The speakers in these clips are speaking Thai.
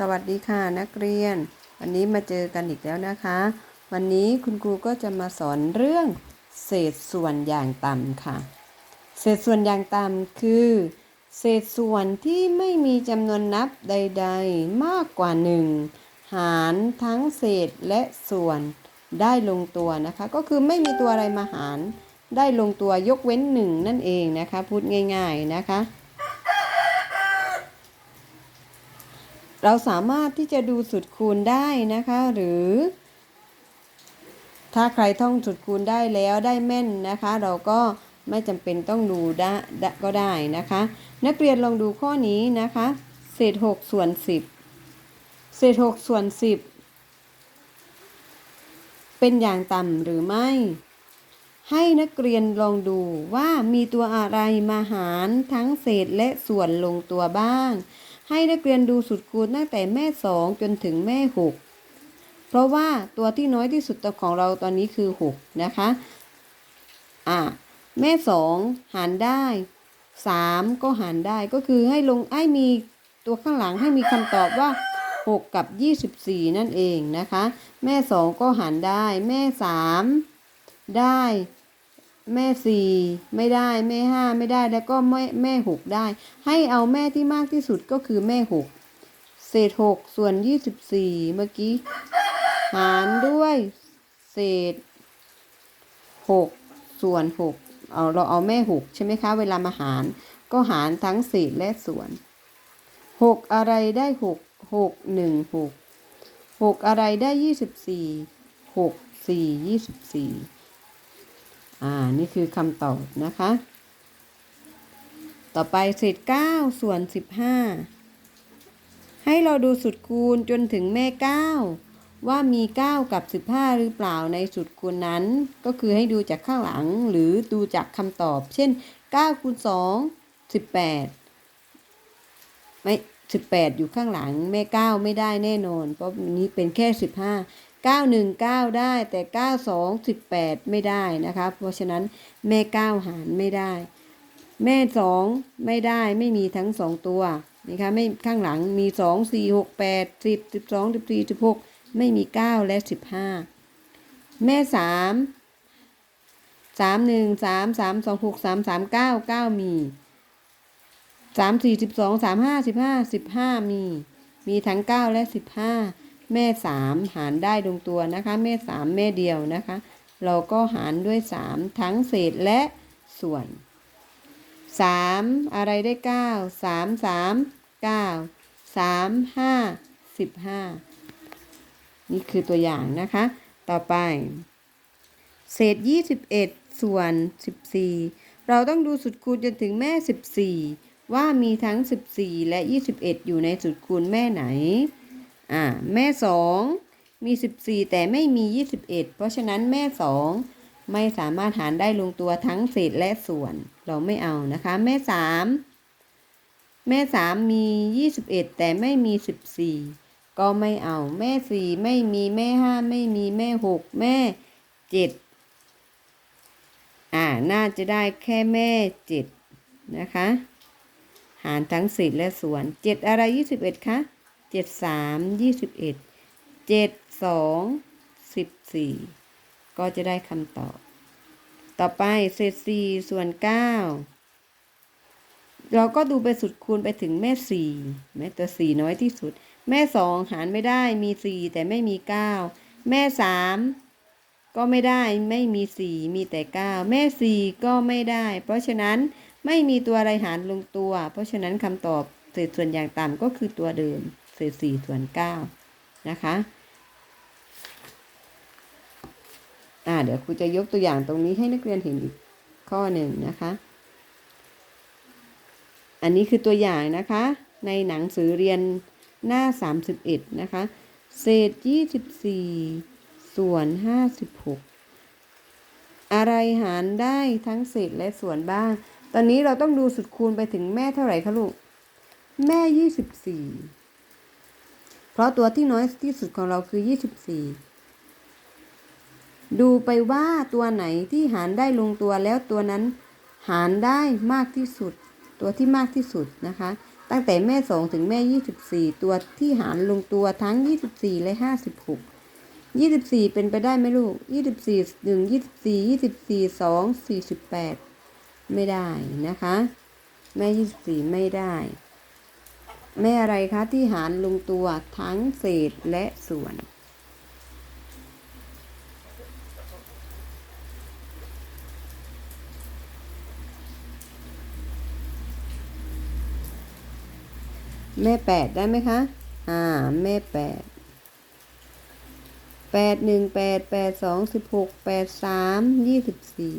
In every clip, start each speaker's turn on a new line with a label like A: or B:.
A: สวัสดีค่ะนักเรียน วันนี้มาเจอกันอีกแล้วนะคะ วันนี้คุณครูก็จะมาสอนเรื่องเศษส่วนอย่างต่ำค่ะ เศษส่วนอย่างต่ำคือ เศษส่วนที่ไม่มีจำนวนนับใด ๆ มากกว่าหนึ่งหารทั้งเศษและส่วนได้ลงตัวนะคะ ก็คือไม่มีตัวอะไรมาหารได้ลงตัวยกเว้นหนึ่งนั่นเองนะคะ พูดง่าย ๆนะคะ เราสามารถที่จะดูสุดคูณได้นะคะ หรือ ถ้าใครท่องสุดคูณได้แล้วได้แม่นนะคะ เราก็ไม่จำเป็นต้องดูได้ได้ก็ได้นะคะ นักเรียนลองดูข้อนี้นะคะ เศษ6ส่วน10เศษ6ส่วน10เป็นอย่างต่ำหรือไม่ ให้นักเรียนลองดูว่ามีตัวอะไรมาหารทั้งเศษและส่วนลงตัวบ้าง ให้นักเรียนดูสุดคูณตั้งแต่แม่สองจนถึงแม่หกเพราะว่าตัวที่น้อยที่สุดของเราตอนนี้คือหกนะคะอะแม่สองหารได้สามก็หารได้ก็คือให้ลงให้มีตัวข้างหลังให้มีคำตอบว่า 6 กับ 24 นั่นเองนะคะ แม่ 2 ก็หารได้ แม่ 3 ได้ แม่4ไม่ได้แม่5ไม่ได้แล้วก็แม่แม่6ได้ ให้เอาแม่ที่มากที่สุดก็คือแม่6เศษ6ส่วน24เมื่อกี้ หารด้วย เศษ6ส่วน6เอาเราเอาแม่6ใช่ไหมคะ เวลามาหาร ก็หารทั้งเศษและส่วน6อะไรได้6 6 1 6 6อะไรได้24 6 4 24 อ่า นี่คือคำตอบนะคะ ต่อไปเศษ9ส่วน15ให้เราดูสุดคูณจนถึงแม่9ว่ามี 9 กับ 15 หรือเปล่าในสุดคูณนั้น ก็คือให้ดูจากข้างหลังหรือดูจากคำตอบ เช่น9คูณ2 18 ไม่ 18 อยู่ข้างหลังแม่ 9 ไม่ได้แน่นอน เพราะนี้เป็นแค่ 15 9 1 9 ได้แต่ 9 2 18 ไม่ได้นะคะเพราะฉะนั้นแม่ 9 หารไม่ได้ แม่ 2 ไม่ได้ไม่มีทั้ง 2 ตัวนะคะไม่ข้างหลังมี 2 4 6 8 10 12 14 16 ไม่มี 9 และ 15 แม่ 3 3 1 3 3 2 6 3 3 9 9 มีสามสี่สิบสองสามห้าสิบห้าสิบห้ามี มีทั้งเก้าและสิบห้า แม่สามหารได้ลงตัวนะคะ แม่สามแม่เดียวนะคะ เราก็หารด้วยสามทั้งเศษและส่วนสามอะไรได้เก้าสามสามเก้าสามห้าสิบห้านี่คือตัวอย่างนะคะ ต่อไป เศษยี่สิบเอ็ดส่วนสิบสี่เราต้องดูสุดคูณจนถึงแม่สิบสี่ว่ามีทั้ง14และ21อยู่ในสุดคูณแม่ไหน อ่าแม่2มี14แต่ไม่มี21เพราะฉะนั้นแม่2ไม่สามารถหารได้ลงตัวทั้งเศษและส่วน เราไม่เอานะคะ แม่3แม่3มี21แต่ไม่มี14ก็ไม่เอา แม่4ไม่มีแม่5ไม่มีแม่6แม่7อ่า น่าจะได้แค่แม่7นะคะ หารทั้งเศษและส่วน7อะไร21คะ 7 3 21 7 2 14ก็จะได้คำตอบ ต่อไปเศษ4ส่วน9เราก็ดูไปสุดคูณไปถึงแม่4แม่ตัว4น้อยที่สุด แม่2หารไม่ได้มี4แต่ไม่มี9แม่3ก็ไม่ได้ไม่มี4มีแต่9แม่4ก็ไม่ได้ เพราะฉะนั้นไม่มีตัวอะไรหารลงตัว เพราะฉะนั้นคำตอบเศษส่วนอย่างต่ำก็คือตัวเดิม เศษสี่ส่วนเก้านะคะอ่าเดี๋ยวครูจะยกตัวอย่างตรงนี้ให้นักเรียนเห็นอีกข้อหนึ่งนะคะ อันนี้คือตัวอย่างนะคะ ในหนังสือเรียนหน้า 31 นะคะ เศษ 24 ส่วน 56 อะไรหารได้ทั้งเศษและส่วนบ้าง ตอนนี้เราต้องดูสุดคูณไปถึงแม่เท่าไหร่คะลูก แม่ยี่สิบสี่ เพราะตัวที่น้อยที่สุดของเราคือยี่สิบสี่ดูไปว่าตัวไหนที่หารได้ลงตัวแล้วตัวนั้นหารได้มากที่สุด ตัวที่มากที่สุดนะคะ ตั้งแต่แม่สองถึงแม่ยี่สิบสี่ตัวที่หารลงตัวทั้งยี่สิบสี่และห้าสิบหกยี่สิบสี่เป็นไปได้ไหมลูกยี่สิบสี่หนึ่งยี่สิบสี่ยี่สิบสี่สองสี่สิบแปดไม่ได้นะคะ แม่ยี่สิบสี่ไม่ได้ แม่อะไรคะที่หารลงตัวทั้งเศษและส่วน แม่แปดได้ไหมคะ อ่า แม่แปดแปดหนึ่งแปดแปดสองสิบหกแปดสามยี่สิบสี่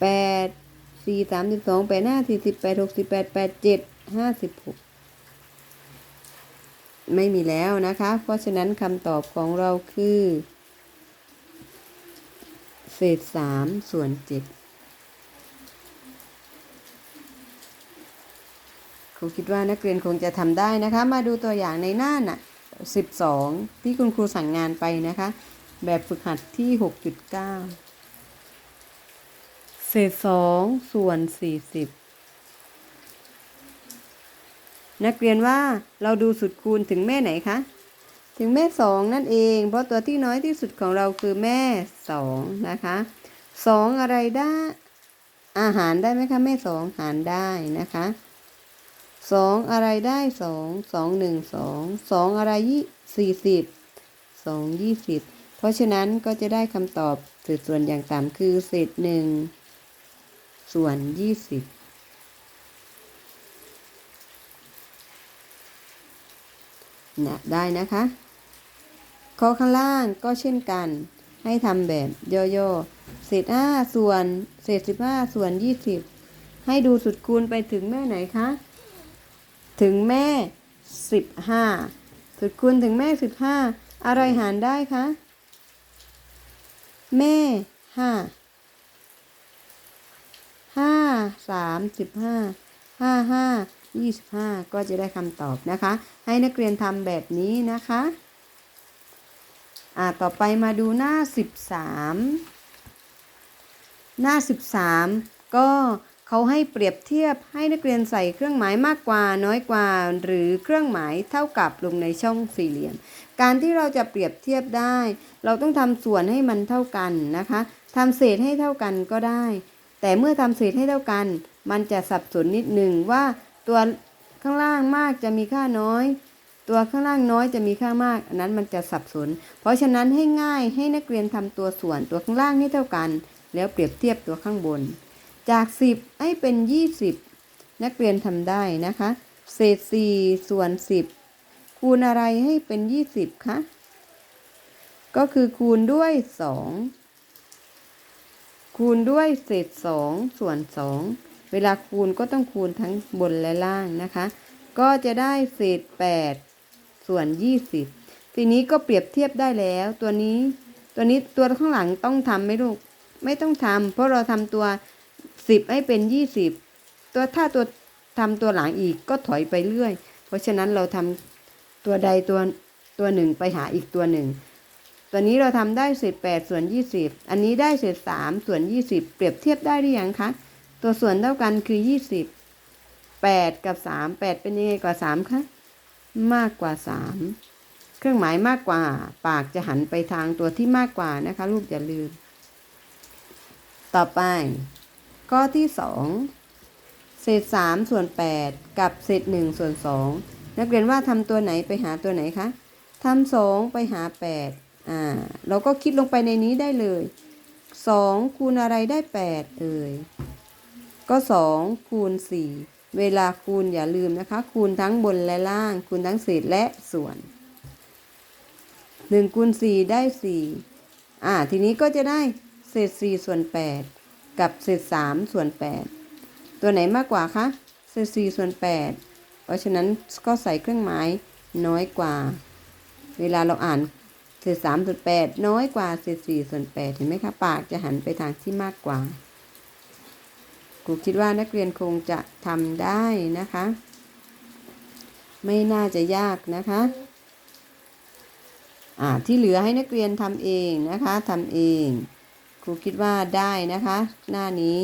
A: แปดสี่สามสิบสองแปดห้าสี่สิบแปดหกสิบแปดแปดเจ็ดห้าสิบหก ไม่มีแล้วนะคะ เพราะฉะนั้นคำตอบของเราคือ เศษสามส่วนเจ็ดครูคิดว่านักเรียนคงจะทำได้นะคะ มาดูตัวอย่างในหน้าน่ะ12 ที่คุณครูสั่งงานไปนะคะ แบบฝึกหัดที่ 6.9 เศษ2ส่วน 40 นักเรียนว่าเราดูสุดคูณถึงแม่ไหนคะ ถึงแม่ 2 นั่นเอง เพราะตัวที่น้อยที่สุดของเราคือแม่ 2 นะคะ 2 อะไรได้ อาหารได้ไหมคะแม่ 2 หารได้นะคะสองอะไรได้สองสองหนึ่งสองสองอะไรยี่สี่สิบสองยี่สิบเพราะฉะนั้นก็จะได้คำตอบเศษส่วนอย่างต่ำคือเศษหนึ่งส่วนยี่สิบ นะได้นะคะข้อข้างล่างก็เช่นกัน ให้ทำแบบย่อๆเศษห้าส่วนเศษสิบห้าส่วนยี่สิบให้ดูสุดคูณไปถึงแม่ไหนคะ ถึงแม่สิบห้าสุดคูณถึงแม่สิบห้าอะไรหารได้คะ แม่ห้าห้าสามสิบห้าห้าห้า ยี่สิบห้าก็จะได้คำตอบนะคะ ให้นักเรียนทำแบบนี้นะคะอ่าต่อไปมาดูหน้าสิบสามหน้าสิบสามก็เขาให้เปรียบเทียบให้นักเรียนใส่เครื่องหมายมากกว่าน้อยกว่า หรือเครื่องหมายเท่ากับลงในช่องสี่เหลี่ยม การที่เราจะเปรียบเทียบได้ เราต้องทำส่วนให้มันเท่ากันนะคะทำเศษให้เท่ากันก็ได้ แต่เมื่อทำเศษให้เท่ากัน มันจะสับสนนิดหนึ่งว่า ตัวข้างล่างมากจะมีค่าน้อย ตัวข้างล่างน้อยจะมีค่ามาก อันนั้นมันจะสับสน เพราะฉะนั้นให้ง่ายให้นักเรียนทำตัวส่วนตัวข้างล่างให้เท่ากัน แล้วเปรียบเทียบตัวข้างบน จาก 10 ให้เป็น 20 นักเรียนทำได้นะคะ เศษ 4 ส่วน 10 คูณอะไรให้เป็น 20คะก็คือคูณด้วย 2 คูณด้วยเศษ 2 ส่วน 2 เวลาคูณก็ต้องคูณทั้งบนและล่างนะคะ ก็จะได้เศษ 8 ส่วน 20 ทีนี้ก็เปรียบเทียบได้แล้ว ตัวนี้ตัวนี้ตัวข้างหลังต้องทำไหมลูก ไม่ต้องทำเพราะเราทำตัว 10 ให้เป็น 20 ตัวถ้าตัวทำตัวหลังอีกก็ถอยไปเรื่อย เพราะฉะนั้นเราทำตัวใดตัวตัวหนึ่งไปหาอีกตัวหนึ่งตัวนี้เราทำได้เศษ8ส่วน 20 อันนี้ได้เศษ3ส่วน 20 เปรียบเทียบได้หรือยังคะ ตัวส่วนเท่ากันคือ20 8กับ3 8เป็นยังไงกว่า3คะ มากกว่า3เครื่องหมายมากกว่า ปากจะหันไปทางตัวที่มากกว่านะคะ ลูกอย่าลืม ต่อไป ข้อที่2เศษ3ส่วน8กับเศษ1ส่วน2นักเรียนว่าทำตัวไหนไปหาตัวไหนคะทำสองไปหา8อ่าเราก็คิดลงไปในนี้ได้เลย2คูณอะไรได้8เอ่ย ก็ 2 คูณ 4 เวลาคูณอย่าลืมนะคะ คูณทั้งบนและล่าง คูณทั้งเศษและส่วน1คูณ4ได้4อ่าทีนี้ก็จะได้เศษ4ส่วน 8 กับเศษ3ส่วน 8 ตัวไหนมากกว่าคะเศษ4ส่วน 8 เพราะฉะนั้นก็ใส่เครื่องหมายน้อยกว่า เวลาเราอ่านเศษ3ส่วน8น้อยกว่าเศษ4ส่วน 8 เห็นไหมคะ ปากจะหันไปทางที่มากกว่า รูคิดว่านักเรียนคงจะทำได้นะคะ ไม่น่าจะยากนะคะอ่าที่เหลือให้นักเรียนทำเองนะคะทำเอง ครูคิดว่าได้นะคะ หน้านี้